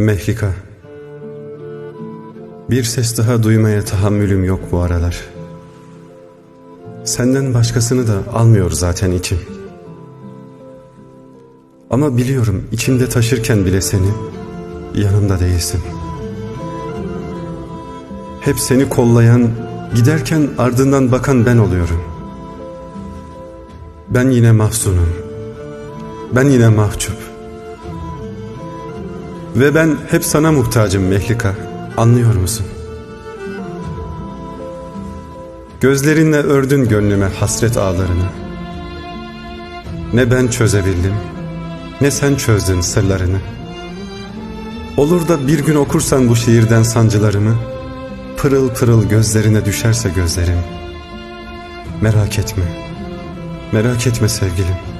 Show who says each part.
Speaker 1: Mehlika. Bir ses daha duymaya tahammülüm yok bu aralar. Senden başkasını da almıyor zaten içim. Ama biliyorum içimde taşırken bile seni yanımda değilsin. Hep seni kollayan, giderken ardından bakan ben oluyorum. Ben yine mahzunum. Ben yine mahcup. Ve ben hep sana muhtacım Mehlika. Anlıyor musun? Gözlerinle ördün gönlüme hasret ağlarını. Ne ben çözebildim, ne sen çözdün sırlarını. Olur da bir gün okursan bu şiirden sancılarımı, pırıl pırıl gözlerine düşerse gözlerim. Merak etme, merak etme sevgilim.